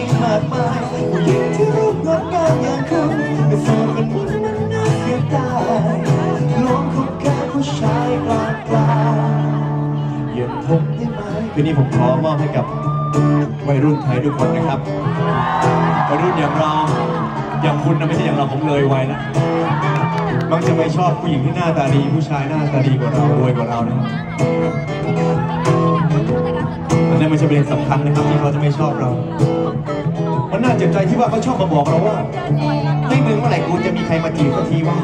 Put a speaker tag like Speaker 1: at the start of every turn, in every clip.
Speaker 1: วยอย่งมากมายผู้หญิงที่รูปงดงามอย่างคุณก็โสดเป็นมันมันน่าเสียดายลองคบแค่ผู้ชายกลางกลางอย่างผมได้ไหม
Speaker 2: คืนนี้ผมขอมอบให้กับวัยรุ่นไทยทุกคนนะครับวัยรุ่นอย่างเราอย่างคุณนะไม่ใช่อย่างเราผมเลยวัยแล้วมักจะไม่ชอบผู้หญิงที่หน้าตาดี ผู้ชายหน้าตาดีกว่าเรารวยกว่าเรานะครับ นนั้นไม่ใช่ประเด็นสำคัญนะครับที่เขาจะไม่ชอบเรา มันน่าเจ็บใจที่ว่าเขาชอบมาบอกเราว่าเฮ้ยมึงเมื่อไหร่กูจะมีใครมาจีบสักทีวะ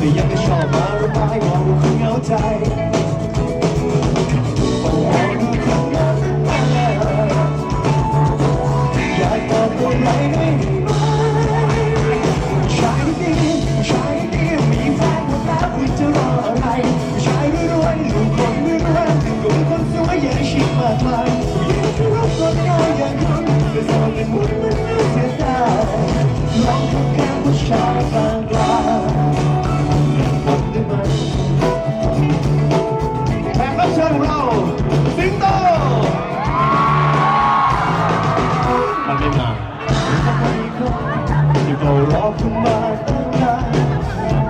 Speaker 2: แต่
Speaker 1: ยังไม่ชอบมาระบายบอกว่าคุณเหงาใจโอ้โหดูคนนั้นอยากบอกตัวไหนได้ไหมชายดีชายดีมีแฟนหมดแล้วคุณจะรออะไรชายรวยๆลูกคนรวยๆก็มีคนสวยอย่างชิมากมายผู้หญิงที่รักคนงายอย่างคุณก็สอนเป็นมุนมั ที่เขารอคุณมาตั้งนาน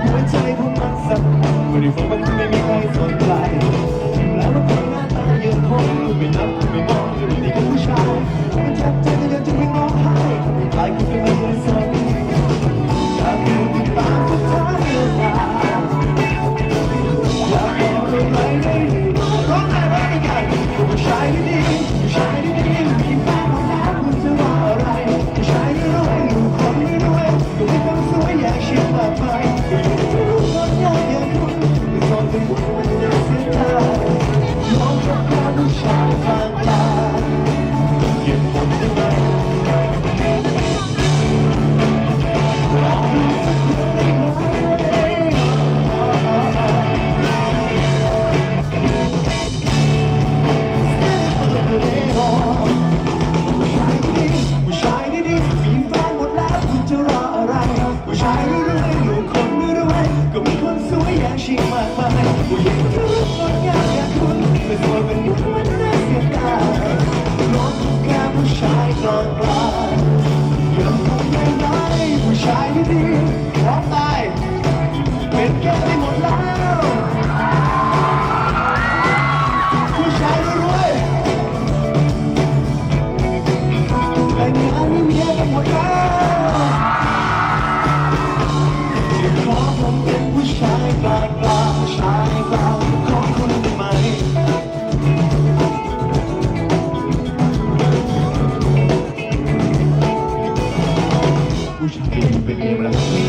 Speaker 1: หัวใจของมันสั่นไม่ได้ฟังมันไม่มีใครสนใจ ผู้ชายรวยๆลูกคนรวยก็มีคนสวยอย่างชิงมากมายผู้หญิง Music